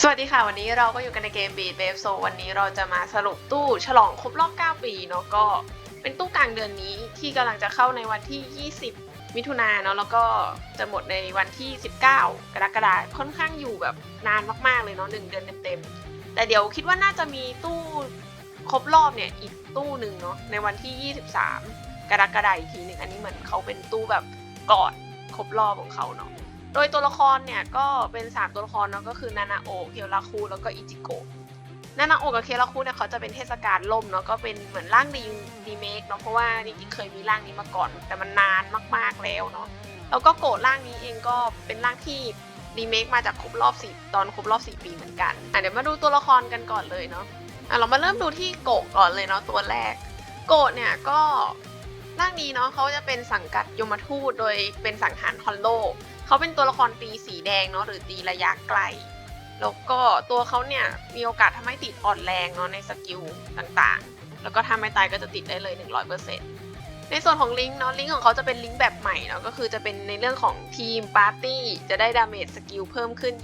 สวัสดีค่ะ วันนี้เราก็อยู่กันในเกม Beat Wave So วันนี้เราจะมาสรุปตู้ฉลองครบรอบ 9 ปีเนาะก็เป็นตู้กลางเดือนนี้ที่กำลังจะเข้าในวันที่ 20 มิถุนาเนาะแล้วก็จะหมดในวันที่ 19 กรกฎาคมค่อนข้างอยู่แบบนานมากๆเลยเนาะหนึ่งเดือนเต็มๆแต่เดี๋ยวคิดว่าน่าจะมีตู้ครบรอบเนี่ยอีกตู้หนึ่งเนาะในวันที่ 23 กรกฎาคมอีกทีหนึ่งอันนี้เหมือนเขาเป็นตู้แบบกอนครบรอบของเขาเนาะ โดยตัวละครเนี่ยก็เป็น 3 ตัวละครเนาะก็คือนานาโอเคียวราคูแล้วก็อิจิโกะนานาโอะกับเคียวราคูเนี่ยเขาจะเป็นเทศกาลล่มเนาะก็เป็นเหมือนร่างดีดีเมคเนาะเพราะว่าจริงๆเคยมีร่างนี้มาก่อน แต่มันนานมากๆแล้วเนาะแล้วก็โกะร่างนี้เองก็เป็นร่างที่รีเมคมาจากครบรอบสี่ตอนครบรอบ4ปีเหมือนกันอะเดี๋ยวมาดูตัวละครกันก่อนเลยเนาะอะเรามาเริ่มดูที่โกะก่อนเลยเนาะตัวแรก โกะเนี่ยก็ ร่างนี้เนาะเขาจะเป็นสังกัดยมทูตโดยเป็นสังหารฮอลโลเขาเป็นตัวละครตีสีแดงเนาะหรือตีระยะไกล แล้วก็ตัวเขาเนี่ยมีโอกาสทำให้ติดอ่อนแรงเนาะในสกิลต่างๆ แล้วก็ถ้าไม่ตายก็จะติดได้เลย 100%ในส่วนของลิงก์เนาะลิงก์ของเขาจะเป็นลิงก์แบบใหม่เนาะก็คือจะเป็นในเรื่องของทีมปาร์ตี้จะได้ดาเมจสกิลเพิ่มขึ้น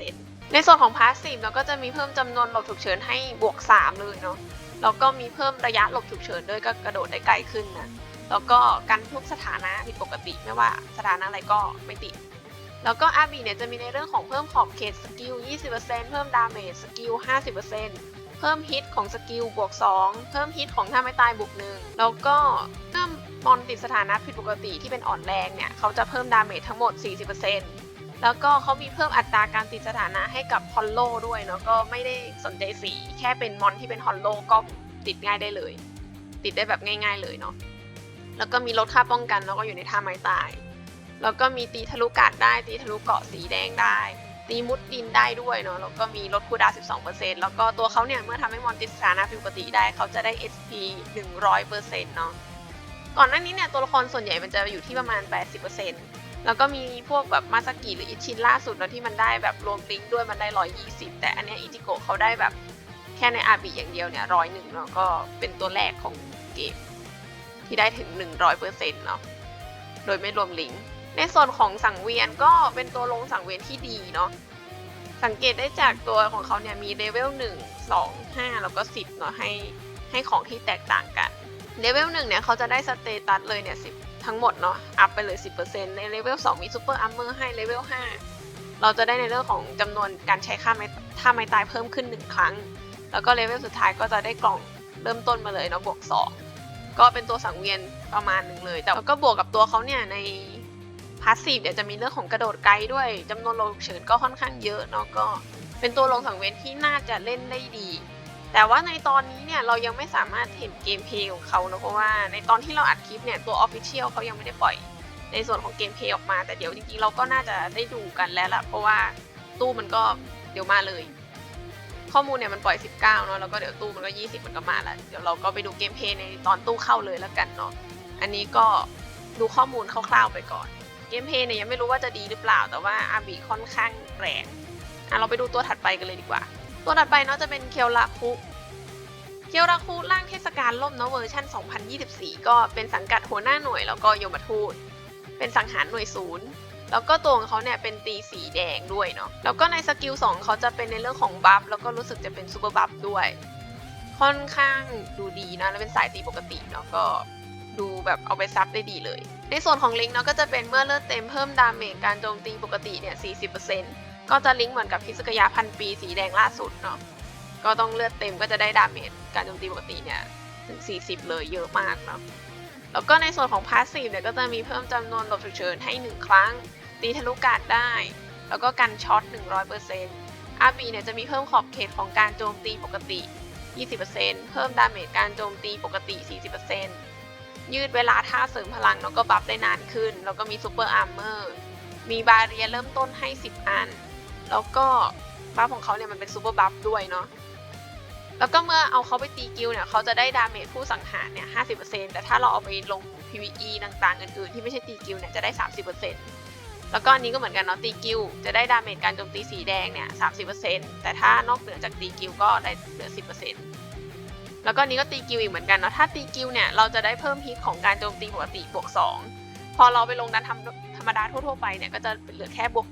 20%ในส่วนของพาสซีฟเราก็จะมีเพิ่มจำนวนหลบฉุกเฉินให้บวก 3 เลยเนาะแล้วก็มีเพิ่มระยะหลบฉุกเฉินด้วยก็กระโดดได้ไกลขึ้นนะ แล้วก็กันทุกสถานะผิดปกติไม่ว่าสถานะอะไรก็ไม่ติด แล้วก็อาบีเนี่ยจะมีในเรื่องของเพิ่มขอบเขตสกิล 20%เพิ่มดาเมจสกิล 50%เพิ่มฮิตของสกิลบวก 2 เพิ่มฮิตของท่าไม่ตายบวกหนึ่งแล้วก็เมื่อมอนติดสถานะผิดปกติที่เป็นอ่อนแรงเนี่ยเขาจะเพิ่มดาเมจทั้งหมด 40%แล้วก็เขามีเพิ่มอัตราการติดสถานะให้กับฮอลโลด้วยเนาะก็ไม่ได้สนใจสี แค่เป็นมอนที่เป็นฮอลโลก็ติดง่ายได้เลย ติดได้แบบง่าย ๆ เลยเนาะ แล้วก็มีลดค่าป้องกันแล้วก็อยู่ในท่าไม้ตาย แล้วก็มีตีทะลุกาดได้ ตีทะลุเกาะสีแดงได้ ตีมุดดินได้ด้วยเนาะ แล้วก็มีลดคูดาวน์12%แล้วก็ตัวเขาเนี่ย เมื่อทำให้มอนติดสถานะผิดปกติได้ เขาจะได้ SP 100%เนาะ ก่อนหน้านี้เนี่ยตัวละครส่วนใหญ่มันจะอยู่ที่ประมาณ 80%แล้วก็มีพวกแบบมาสกิหรืออิชินล่าสุดเนาะที่มันได้แบบรวมลิงก์ด้วยมันได้ 120 แต่อันเนี้ยอิจิโกะเขาได้แบบแค่ในอาบีอย่างเดียวเนี่ยร้อยหนึ่งเนาะก็เป็นตัวแรกของเกม ที่ได้ถึง 100%เนาะโดยไม่รวมลิงก์ในส่วนของสังเวียนก็เป็นตัวลงสังเวียนที่ดีเนาะสังเกตได้จากตัวของเขาเนี่ยมีเลเวล1 2 5 แล้วก็ 10เนาะให้ให้ของที่แตกต่างกันเลเวล1เนี่ยเขาจะได้สเตตัสเลยเนี่ย10 ทั้งหมดเนาะอัพไปเลย 10%ในเลเวล2มีซูเปอร์อัมเมอร์ให้เลเวล5เราจะได้ในเรื่องของจำนวนการใช้ค่าไม้ท่าไม้ตายเพิ่มขึ้น 1 ครั้ง แล้วก็เลเวลสุดท้ายก็จะได้กล่องเริ่มต้นมาเลยเนาะบวก 2 ก็เป็นตัวสังเวียนประมาณหนึ่งเลย แต่ก็บวกกับตัวเขาเนี่ยในพาสซีฟเนี่ยจะมีเรื่องของกระโดดไกลด้วยจำนวนโลเฉินก็ค่อนข้างเยอะเนาะก็เป็นตัวลงสังเวียนที่น่าจะเล่นได้ดี แต่ว่าในตอนนี้เนี่ยเรายังไม่สามารถเห็นเกมเพลย์ของเขาเนอะเพราะว่าในตอนที่เราอัดคลิปเนี่ยตัวออฟฟิเชียลเขายังไม่ได้ปล่อยในส่วนของเกมเพลย์ออกมา แต่เดี๋ยวจริงๆเราก็น่าจะได้ดูกันแล้วล่ะเพราะว่าตู้มันก็เดี๋ยวมาเลย ข้อมูลเนี่ยมันปล่อย 19 เนาะแล้วก็เดี๋ยวตู้มันก็ 20 มันก็มาแล้ว เดี๋ยวเราก็ไปดูเกมเพย์ในตอนตู้เข้าเลยแล้วกันเนาะ อันนี้ก็ดูข้อมูลคร่าวๆไปก่อน เกมเพย์เนี่ยยังไม่รู้ว่าจะดีหรือเปล่า แต่ว่าอาบีค่อนข้างแรงอะเราไปดูตัวถัดไปกันเลยดีกว่า ตัวถัดไปเนาะจะเป็นเคียวราคุ เคียวราคุร่างเทศกาลล่มเนาะเวอร์ชัน2024 ก็เป็นสังกัดหัวหน้าหน่วยแล้วก็โยมทูต เป็นสังหารหน่วยศูนย์ แล้วก็ตัวของเขาเนี่ยเป็นตีสีแดงด้วยเนาะแล้วก็ในสกิล2เขาจะเป็นในเรื่องของบัฟแล้วก็รู้สึกจะเป็นซูเปอร์บัฟด้วย ค่อนข้างดูดีนะแล้วเป็นสายตีปกติเนาะก็ดูแบบเอาไปซับได้ดีเลย ในส่วนของลิงก์เนาะก็จะเป็นเมื่อเลือดเต็มเพิ่มดาเมจการโจมตีปกติเนี่ย 40%ก็จะลิงก์เหมือนกับพิสกยาพันปีสีแดงล่าสุดเนาะ ก็ต้องเลือดเต็มก็จะได้ดาเมจการโจมตีปกติเนี่ยถึง 40 เลยเยอะมากเนาะ แล้วก็ในส่วนของพาสซีฟเนี่ยก็จะมีเพิ่มจำนวนหลบฉุกเฉินให้ 1 ครั้ง ตีทะลุกาดได้ แล้วก็กันช็อต 100%อาบีเนี่ยจะมีเพิ่มขอบเขตของการโจมตีปกติ 20%เพิ่มดาเมจการโจมตีปกติ 40%ยืดเวลาท่าเสริมพลังแล้วก็บัฟได้นานขึ้น แล้วก็มีซูเปอร์อาร์เมอร์มีบาเรียเริ่มต้นให้ 10 อัน แล้วก็บัฟของเขาเนี่ยมันเป็นซูเปอร์บัฟด้วยเนาะ แล้วก็เมื่อเอาเขาไปตีกิลเนี่ยเขาจะได้ดาเมจผู้สังหารเนี่ย 50%แต่ถ้าเราเอาไปลง PVE ต่างๆ อื่นๆ ที่ไม่ใช่ตีกิลเนี่ยจะได้ 30%แล้วก็อันนี้ก็เหมือนกันเนาะตีกิลจะได้ดาเมจการโจมตีสีแดงเนี่ย 30%แต่ถ้านอกเหนือจากตีกิลก็ได้เหลือ 10%แล้วก็อันนี้ก็ตีกิลอีกเหมือนกันเนาะถ้าตีกิลเนี่ยเราจะได้เพิ่มฮิตของการโจมตีปกติบวก 2 พอเราไปลงดันทำธรรมดาทั่วๆไปเนี่ยก็จะเหลือแค่บวก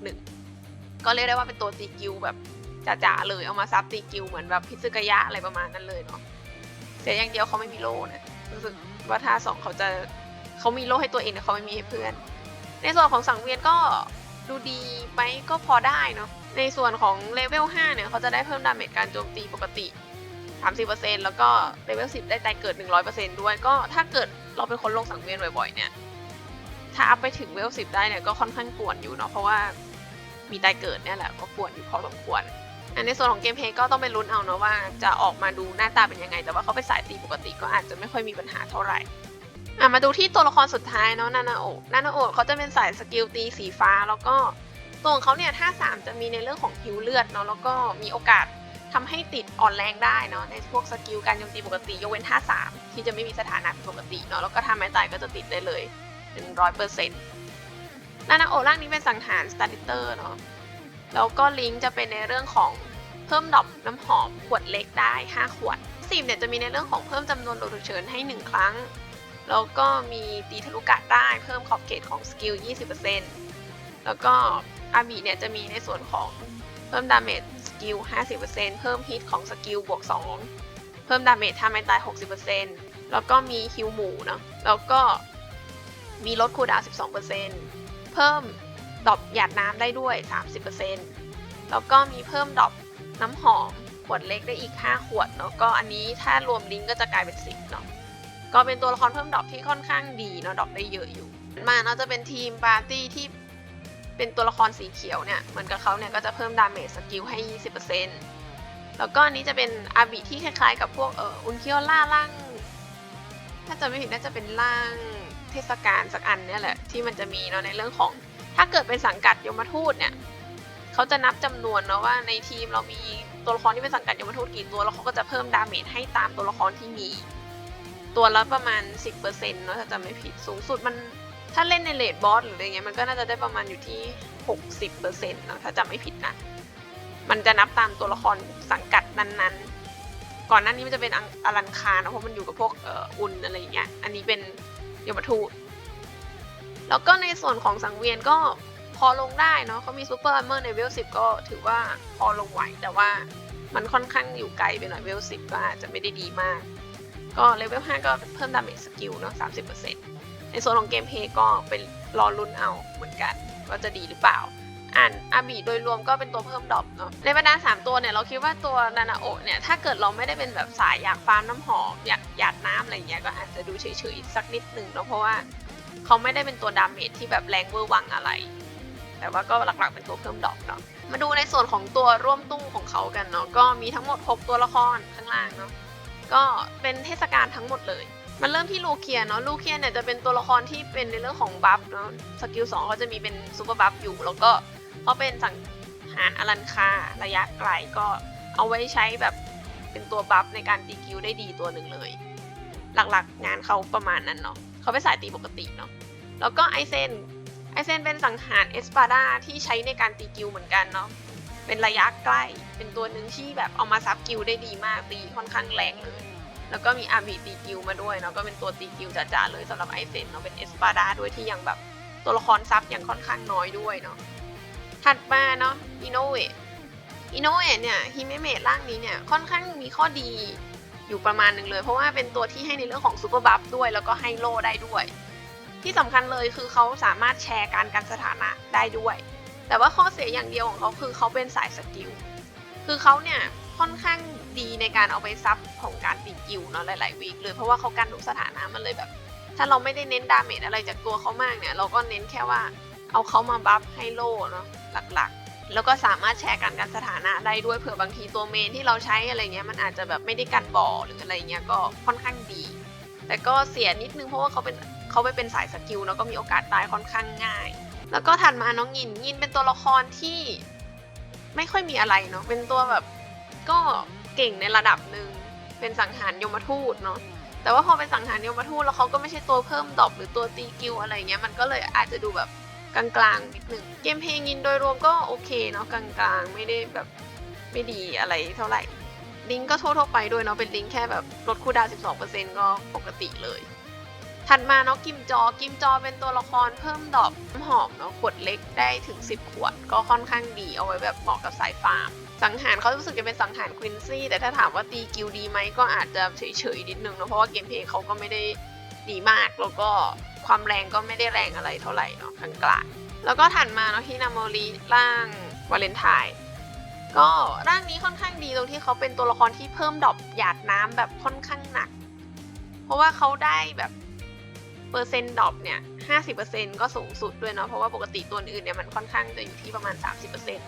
1 ก็เรียกได้ว่าเป็นตัวตีกิลแบบ จ๋าๆเลยเอามาซับตีกิวเหมือนแบบพิซึกยะอะไรประมาณนั้นเลยเนาะเสียอย่างเดียวเขาไม่มีโล่นะรู้สึกว่าท่าสองเขาจะเขามีโล่ให้ตัวเองแต่เขาไม่มีให้เพื่อน ในส่วนของสังเวียนก็ดูดีไหมก็พอได้เนาะในส่วนของเลเวล5เนี่ยเขาจะได้เพิ่มดาเมจการโจมตีปกติ 30%แล้วก็เลเวล10 ได้ตายเกิด 100%ด้วยก็ถ้าเกิดเราเป็นคนลงสังเวียนบ่อยๆเนี่ยถ้าอัพไปถึงเวล10 ได้เนี่ยก็ค่อนข้างปวดอยู่เนาะเพราะว่ามีตายเกิดเนี่ยแหละก็ปวดอยู่พอสมควร อันในส่วนของเกมเพลย์ก็ต้องไปลุ้นเอาเนาะว่าจะออกมาดูหน้าตาเป็นยังไง แต่ว่าเขาไปนสายตีปกติก็อาจจะไม่ค่อยมีปัญหาเท่าไหร่อะมาดูที่ตัวละครสุดท้ายเนาะนานาโอะนานาโอะเขาจะเป็นสายสกิลตีสีฟ้า แล้วก็ตัวของเขาเนี่ยท่าสามจะมีในเรื่องของผิวเลือดเนาะแล้วก็มีโอกาสทำให้ติดอ่อนแรงได้เนาะในพวกสกิลการโจมตีปกติยกเว้นท่าสามที่จะไม่มีสถานะปกติเนาะแล้วก็ทำไม้ตายก็จะติดได้เลยถึงร้อยเปอร์เซ็นต์นานาโอะร่างนี้เป็นสังหารสตาร์ติเตอร์เนาะ แล้วก็ลิงก์จะเป็นในเรื่องของเพิ่มดอกน้ำหอมขวดเล็กได้ 5 ขวดสิบเนี่ยจะมีในเรื่องของเพิ่มจำนวนโดดฉุกเฉินให้ 1 ครั้ง แล้วก็มีตีทะลุกะได้เพิ่มขอบเขตของสกิล 20%แล้วก็อาบีเนี่ยจะมีในส่วนของเพิ่มดาเมจสกิล 50%เพิ่มฮิตของสกิลบวก 2 เพิ่มดาเมจถ้าไม่ตาย 60%แล้วก็มีฮิวหมูเนาะแล้วก็มีลดคูลดาวน์12%เพิ่ม ดอกหยาดน้ำได้ด้วย 30%แล้วก็มีเพิ่มดอกน้ำหอมขวดเล็กได้อีก 5 ขวดเนาะก็อันนี้ถ้ารวมลิงก์ก็จะกลายเป็น 10เนาะก็เป็นตัวละครเพิ่มดอกที่ค่อนข้างดีเนาะดอกได้เยอะอยู่ มาเนาะจะเป็นทีมปาร์ตี้ที่เป็นตัวละครสีเขียวเนี่ยเหมือนกับเขาเนี่ยก็จะเพิ่มดาเมจสกิลให้ 20%แล้วก็อันนี้จะเป็นอาบิที่คล้ายๆ กับพวกเอออุนเคิโอล่าล่างถ้าจะไม่ผิดน่าจะเป็นร่างเทศกาลสักอันเนี่ยแหละที่มันจะมีเนาะในเรื่องของ ถ้าเกิดเป็นสังกัดยมทูตเนี่ยเขาจะนับจำนวนเนาะว่าในทีมเรามีตัวละครที่เป็นสังกัดยมทูตกี่ตัวแล้วเขาก็จะเพิ่มดาเมจให้ตามตัวละครที่มี ตัวละประมาณ 10%เนาะถ้าจำไม่ผิดสูงสุดมันถ้าเล่นในเลดบอสหรืออะไรเงี้ยมันก็น่าจะได้ประมาณอยู่ที่ 60%เนาะถ้าจำไม่ผิดนะมันจะนับตามตัวละครสังกัดนั้นๆ ก่อนหน้านี้มันจะเป็นอลันคานะเพราะมันอยู่กับพวกเอ่ออุนอะไรอย่างเงี้ย อันนี้เป็นยมทูต แล้วก็ในส่วนของสังเวียนก็พอลงได้เนาะเขามีซูเปอร์อาร์เมอร์ในเวล10ก็ถือว่าพอลงไหว แต่ว่ามันค่อนข้างอยู่ไกลไปหน่อยเวล10ก็อาจจะไม่ได้ดีมาก ก็เลเวล5ก็เพิ่มดาเมจสกิลเนาะ30%ในส่วนของเกมเพย์ก็เป็นรอลุ้นเอาเหมือนกันว่าจะดีหรือเปล่า อ่านอาบีโดยรวมก็เป็นตัวเพิ่มดรอปเนาะในบรรดา3ตัวเนี่ยเราคิดว่าตัวนานาโอะเนี่ยถ้าเกิดเราไม่ได้เป็นแบบสายอยากฟาร์มน้ำหอมอยากหยาดน้ำอะไรเงี้ยก็อาจจะดูเฉยๆสักนิดหนึ่งเนาะเพราะว่า เขาไม่ได้เป็นตัวดาเมจที่แบบแรงเวอร์วังอะไร แต่ว่าก็หลักๆเป็นตัวเพิ่มดอกเนาะ มาดูในส่วนของตัวร่วมตู้งของเขากันเนาะ ก็มีทั้งหมด 6 ตัวละครข้างล่างเนาะ ก็เป็นเทศกาลทั้งหมดเลย มันเริ่มที่ลูเคียเนาะ ลูเคียเนี่ยจะเป็นตัวละครที่เป็นในเรื่องของบัฟเนาะ สกิล2เขาจะมีเป็นซูเปอร์บัฟอยู่ แล้วก็เขาเป็นสังหารอลันคาระยะไกลก็เอาไว้ใช้แบบเป็นตัวบัฟในการตีกิลได้ดีตัวหนึ่งเลย หลักๆงานเขาประมาณนั้นเนาะ เขาเป็นสายตีปกติเนาะแล้วก็ไอเซนไอเซนเป็นสังหารเอสปาดาที่ใช้ในการตีกิลเหมือนกันเนาะเป็นระยะใกล้ เป็นตัวหนึ่งที่แบบเอามาซับกิลได้ดีมากตีค่อนข้างแรงเลย แล้วก็มีอาบีตีกิลมาด้วยเนาะก็เป็นตัวตีกิลจ๋าๆเลยสำหรับไอเซนเนาะเป็นเอสปาดาด้วยที่ยังแบบตัวละครซับยังค่อนข้างน้อยด้วยเนาะถัดมาเนาะอิโนเอะอิโนเอะเนี่ยฮิเมเมะร่างนี้เนี่ยค่อนข้างมีข้อดี อยู่ประมาณหนึ่งเลย เพราะว่าเป็นตัวที่ให้ในเรื่องของซูเปอร์บัฟด้วย แล้วก็ให้โล่ได้ด้วย ที่สำคัญเลยคือเขาสามารถแชร์การกันสถานะได้ด้วย แต่ว่าข้อเสียอย่างเดียวของเขาคือเขาเป็นสายสกิลคือเขาเนี่ยค่อนข้างดีในการเอาไปซับของการตีกิลเนาะหลายๆวีคเลยเพราะว่าเขากันทุกสถานะมันเลยแบบ ถ้าเราไม่ได้เน้นดาเมจอะไรจากตัวเขามากเนี่ย เราก็เน้นแค่ว่าเอาเขามาบัฟให้โล่เนาะหลักๆ แล้วก็สามารถแชร์กันกันสถานะได้ด้วยเผื่อบางทีตัวเมนที่เราใช้อะไรเงี้ยมันอาจจะแบบไม่ได้กันบ่อหรืออะไรเงี้ยก็ค่อนข้างดี แต่ก็เสียนิดนึงเพราะว่าเขาเป็นเขาไปเป็นสายสกิลแล้วก็มีโอกาสตายค่อนข้างง่าย แล้วก็ถัดมาน้องยินยินเป็นตัวละครที่ไม่ค่อยมีอะไรเนาะเป็นตัวแบบก็เก่งในระดับหนึ่งเป็นสังหารยมทูตเนาะแต่ว่าพอเป็นสังหารยมทูตแล้วเขาก็ไม่ใช่ตัวเพิ่มดอกหรือตัวตีกิลอะไรเงี้ยมันก็เลยอาจจะดูแบบ กลางๆนิดหนึ่งเกมเพลย์ยินโดยรวมก็โอเคเนาะกลางๆ ไม่ได้แบบไม่ดีอะไรเท่าไหร่ ลิงก์ก็ทั่วๆไปด้วยเนาะเป็นลิงก์แค่แบบลดคูลดาว 12%ก็ปกติเลย ถัดมาเนาะกิมจอกิมจอเป็นตัวละครเพิ่มดอกหอมเนาะขวดเล็กได้ถึง 10 ขวด ก็ค่อนข้างดีเอาไว้แบบเหมาะกับสายฟาร์มสังหารเขารู้สึกจะเป็นสังหารควินซี่แต่ถ้าถามว่าตีกิลดีไหมก็อาจจะเฉยๆนิดนึงเนอะเพราะว่าเกมเพลย์เขาก็ไม่ได้ดีมากแล้วก็ ความแรงก็ไม่ได้แรงอะไรเท่าไหร่เนาะกลางแล้วก็ถัดมาเนาะฮินาโมริร่างวาเลนไทน์ก็ร่างนี้ค่อนข้างดีตรงที่เขาเป็นตัวละครที่เพิ่มดรอปหยาดน้ำแบบค่อนข้างหนัก เพราะว่าเขาได้แบบเปอร์เซ็นต์ดรอปเนี่ยห้าสิบเปอร์เซ็นก็สูงสุดด้วยเนาะเพราะว่าปกติตัวอื่นเนี่ยมันค่อนข้างจะอยู่ที่ประมาณสามสิบเปอร์เซ็นต์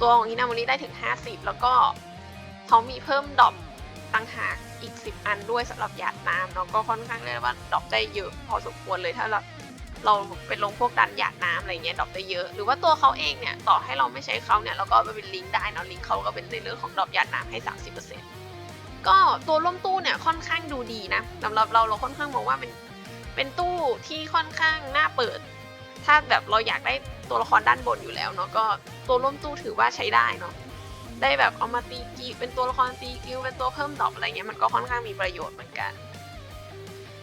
ตัวของอินามูริได้ถึงห้าสิบแล้วก็เขามีเพิ่มดรอปต่างหาก อีกสิบอันด้วยสำหรับหยาดน้ำเนาะก็ค่อนข้างเรียกว่าดรอปได้เยอะพอสมควรเลยถ้าเราเราเป็นลงพวกดันหยาดน้ำอะไรเงี้ยดรอปได้เยอะ หรือว่าตัวเขาเองเนี่ยต่อให้เราไม่ใช้เขาเนี่ยเราก็ไปเป็นลิงก์ได้เนาะลิงก์เขาก็เป็นในเรื่องของดรอปหยาดน้ำให้สามสิบเปอร์เซ็นต์ก็ตัวร่มตู้เนี่ยค่อนข้างดูดีนะสำหรับเราเราค่อนข้างมองว่าเป็นเป็นตู้ที่ค่อนข้างน่าเปิด ถ้าแบบเราอยากได้ตัวละครด้านบนอยู่แล้วเนาะก็ตัวร่มตู้ถือว่าใช้ได้เนาะ ได้แบบเอามาตีกิวเป็นตัวละครตีกิวเป็นตัวเพิ่มดอกอะไรเงี้ยมันก็ค่อนข้างมีประโยชน์เหมือนกัน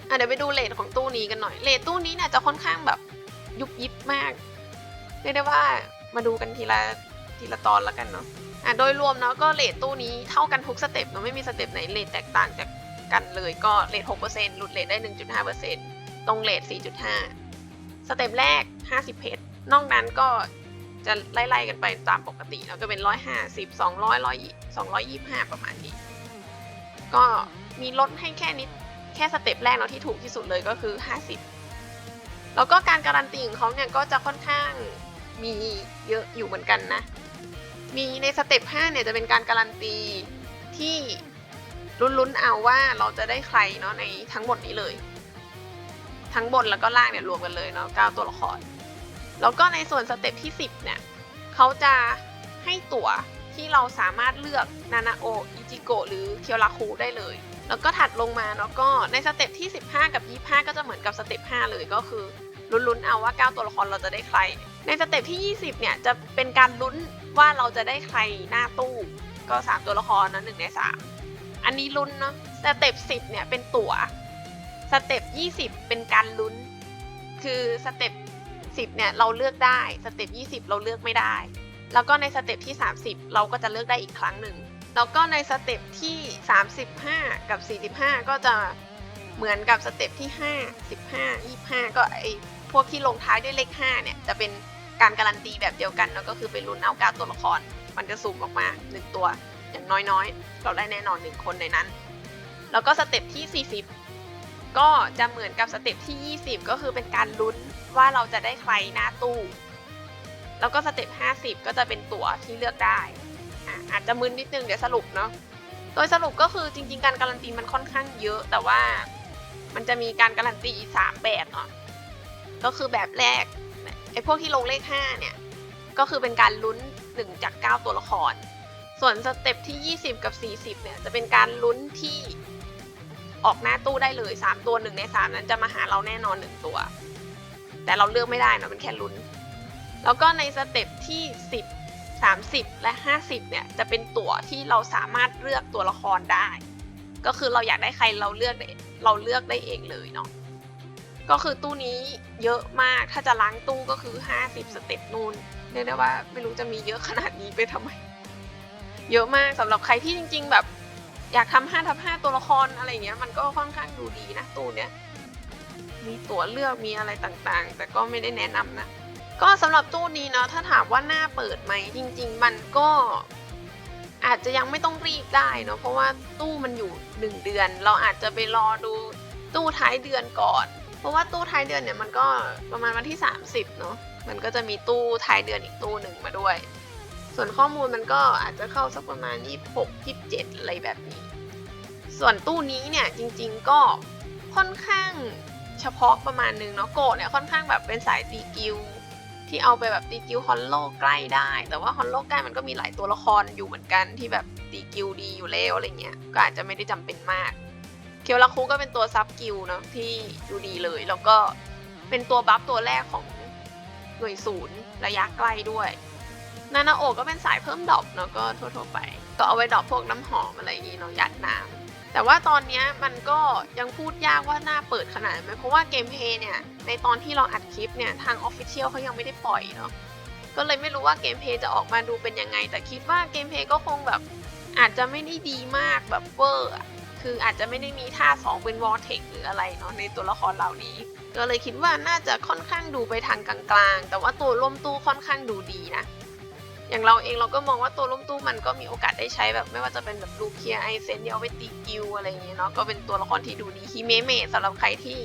อะเดี๋ยวไปดูเลทของตู้นี้กันหน่อยเลทตู้นี้เนี่ยจะค่อนข้างแบบยุบยิบมากเรียกได้ว่ามาดูกันทีละทีละตอนแล้วกันเนาะอะโดยรวมเนาะก็เลทตู้นี้เท่ากันทุกสเต็ปเนาะไม่มีสเต็ปไหนเลทแตกต่างจากกันเลยก็เลท6%หลุดเลทได้ 1.5%ตรงเลท4.5 สเต็ปแรก 50 เพชรนอกนั้นก็ จะไล่ๆกันไปตามปกติแล้วก็เป็น 150 200 100 225 ประมาณนี้ ก็มีลดให้แค่นิดแค่สเต็ปแรกเนาะที่ถูกที่สุดเลยก็คือ 50 แล้วก็การการันตีของเขาเนี่ยก็จะค่อนข้างมีเยอะอยู่เหมือนกันนะ มีในสเต็ป5เนี่ยจะเป็นการการันตีที่ลุ้นๆเอาว่าเราจะได้ใครเนาะในทั้งหมดนี้เลย ทั้งบนแล้วก็ล่างเนี่ยรวมกันเลยเนาะ9ตัวละคร แล้วก็ในส่วนสเต็ปที่ 10 เนี่ยเขาจะให้ตั๋วที่เราสามารถเลือกนานาโออิจิโกะหรือเคียวราคูได้เลย แล้วก็ถัดลงมาเนาะก็ในสเต็ปที่ 15 กับ 25 ก็จะเหมือนกับสเต็ป5เลยก็คือลุ้นๆเอาว่า 9 ตัวละครเราจะได้ใคร ในสเต็ปที่ 20 เนี่ยจะเป็นการลุ้นว่าเราจะได้ใครหน้าตู้ ก็ 3 ตัวละครนะหนึ่งใน 3 อันนี้ลุ้นเนาะสเต็ป10 เนี่ยเป็นตั๋วสเต็ป20 เป็นการลุ้น คือสเต็ป 10 เนี่ยเราเลือกได้สเต็ป20 เราเลือกไม่ได้ แล้วก็ในสเต็ปที่ 30 เราก็จะเลือกได้อีกครั้งหนึ่งแล้วก็ในสเต็ปที่ 35 กับ 45 ก็จะเหมือนกับสเต็ปที่ 5 15 25 ก็ไอพวกที่ลงท้ายด้วยเลข 5 เนี่ยจะเป็นการการันตีแบบเดียวกันแล้วก็คือไปลุ้นเอาการตัวละคร มันจะสุ่มออกมา 1 ตัวอย่างน้อยๆ เราได้แน่นอน 1 คนในนั้น แล้วก็สเต็ปที่ 40 ก็จะเหมือนกับสเต็ปที่ 20 ก็คือเป็นการลุ้นว่าเราจะได้ใครหน้าตู้ แล้วก็สเต็ป 50 ก็จะเป็นตั๋วที่เลือกได้อะอาจจะมึนนิดนึงเดี๋ยวสรุปเนาะ โดยสรุปก็คือจริง ๆ การการันตีมันค่อนข้างเยอะ แต่ว่ามันจะมีการการันตีสามแบบเนาะ ก็คือแบบแรกไอ้พวกที่ลงเลข 5 เนี่ย ก็คือเป็นการลุ้น 1 จาก 9 ตัวละคร ส่วนสเต็ปที่ 20 กับ 40 เนี่ยจะเป็นการลุ้นที่ ออกหน้าตู้ได้เลย 3 ตัว1ใน 3 นั้นจะมาหาเราแน่นอน 1 ตัว แต่เราเลือกไม่ได้นะมันแค่ลุ้น แล้วก็ในสเต็ปที่ 10 30 และ 50 เนี่ยจะเป็นตั๋วที่เราสามารถเลือกตัวละครได้ ก็คือเราอยากได้ใครเราเลือกไดเราเลือกได้เองเลยเนาะก็คือตู้นี้เยอะมาก ถ้าจะล้างตู้ก็คือ 50 สเต็ปนูนเรียกได้ว่าไม่รู้จะมีเยอะขนาดนี้ไปทำไม เยอะมากสำหรับใครที่จริง ๆ แบบ อยากทำ5ทับ5ตัวละครอะไรเงี้ยมันก็ค่อนข้างดูดีนะตู้เนี้ยมีตั๋วเลือกมีอะไรต่างๆ แต่ก็ไม่ได้แนะนำนะ ก็สำหรับตู้นี้เนาะถ้าถามว่าหน้าเปิดไหมจริง ๆ มันก็อาจจะยังไม่ต้องรีบได้เนาะเพราะว่าตู้มันอยู่ 1 เดือน เราอาจจะไปรอดูตู้ท้ายเดือนก่อน เพราะว่าตู้ท้ายเดือนเนี่ยมันก็ประมาณวันที่ 30เนาะมันก็จะมีตู้ท้ายเดือนอีกตู้หนึ่งมาด้วย ส่วนข้อมูลมันก็อาจจะเข้าสักประมาณ 26 27 อะไรแบบนี้ ส่วนตู้นี้เนี่ยจริงๆก็ค่อนข้างเฉพาะประมาณนึงเนาะโกะเนี่ยค่อนข้างแบบเป็นสายตีกิลที่เอาไปแบบตีกิลฮอนโลใกล้ได้ แต่ว่าฮอนโลใกล้มันก็มีหลายตัวละครอยู่เหมือนกันที่แบบตีกิลดีอยู่แล้วอะไรเงี้ยก็อาจจะไม่ได้จำเป็นมาก เคียวราคุก็เป็นตัวซับกิลเนาะที่ดูดีเลย แล้วก็เป็นตัวบัฟตัวแรกของหน่วยศูนย์ระยะใกล้ด้วย นานาโอะก็เป็นสายเพิ่มดรอปเนาะก็ทั่วๆไป ก็เอาไว้ดรอปพวกน้ำหอมอะไรอย่างงี้เนาะยัดน้ำแต่ว่าตอนนี้มันก็ยังพูดยากว่าหน้าเปิดขนาดไหนเพราะว่าเกมเพย์เนี่ยในตอนที่เราอัดคลิปเนี่ยทางออฟฟิเชียลเขายังไม่ได้ปล่อยเนาะก็เลยไม่รู้ว่าเกมเพย์จะออกมาดูเป็นยังไง แต่คิดว่าเกมเพย์ก็คงแบบอาจจะไม่ได้ดีมากแบบเวอร์คืออาจจะไม่ได้มีท่าสองเป็นวอร์เทคหรืออะไรเนาะในตัวละครเหล่านี้ ก็เลยคิดว่าน่าจะค่อนข้างดูไปทางกลางๆ แต่ว่าตัวร่วมตู้ค่อนข้างดูดีนะ อย่างเราเองเราก็มองว่าตัวร่วมตู้มันก็มีโอกาสได้ใช้แบบ ไม่ว่าจะเป็นแบบลูเคียไอเซนที่เอาไปตีกิวอะไรอย่างเงี้ยเนาะก็เป็นตัวละครที่ดูดีฮิเมเมะสำหรับใครที่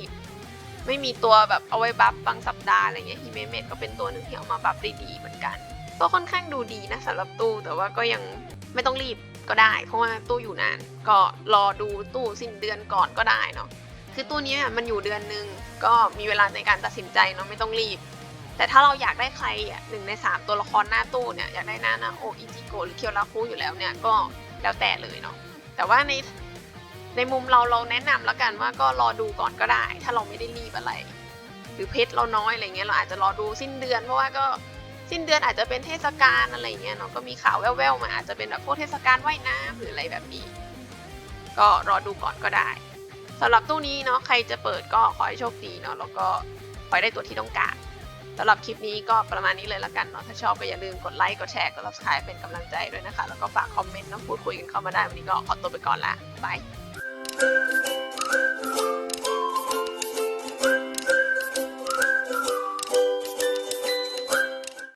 ไม่มีตัวแบบเอาไว้บัฟบางสัปดาห์อะไรเงี้ยฮิเมเมะก็เป็นตัวหนึ่งที่เอามาบัฟได้ดีเหมือนกัน ก็ค่อนข้างดูดีนะสำหรับตู้แต่ว่าก็ยังไม่ต้องรีบก็ได้ เพราะว่าตู้อยู่นาน ก็รอดูตู้สิ้นเดือนก่อนก็ได้เนาะคือตู้เนี้ยมันอยู่เดือนหนึ่งก็มีเวลาในการตัดสินใจเนาะไม่ต้องรีบ แต่ถ้าเราอยากได้ใครอะหนึ่งในสามตัวละครหน้าตู้เนี่ยอยากได้หน้านาโออิจิโกะหรือเคียวราคุอยู่แล้วเนี่ยก็แล้วแต่เลยเนาะแต่ว่าในในมุมเราเราแนะนำแล้วกันว่าก็รอดูก่อนก็ได้ ถ้าเราไม่ได้รีบอะไร หรือเพชรเราน้อยอะไรเงี้ยเราอาจจะรอดูสิ้นเดือนเพราะว่าก็สิ้นเดือนอาจจะเป็นเทศกาลอะไรเงี้ยเนาะก็มีข่าวแว่วๆมาอาจจะเป็นแบบพวกเทศกาลว่ายน้ำหรืออะไรแบบนี้ ก็รอดูก่อนก็ได้สำหรับตู้นี้เนาะใครจะเปิดก็ขอให้โชคดีเนาะแล้วก็ขอให้ได้ตัวที่ต้องการ สำหรับคลิปนี้ก็ประมาณนี้เลยละกันเนาะถ้าชอบก็อย่าลืมกดไลค์กดแชร์กด subscribe เป็นกำลังใจด้วยนะคะ แล้วก็ฝากคอมเมนต์น้องพูดคุยกันเข้ามาได้วันนี้ก็ขอตัวไปก่อนละบาย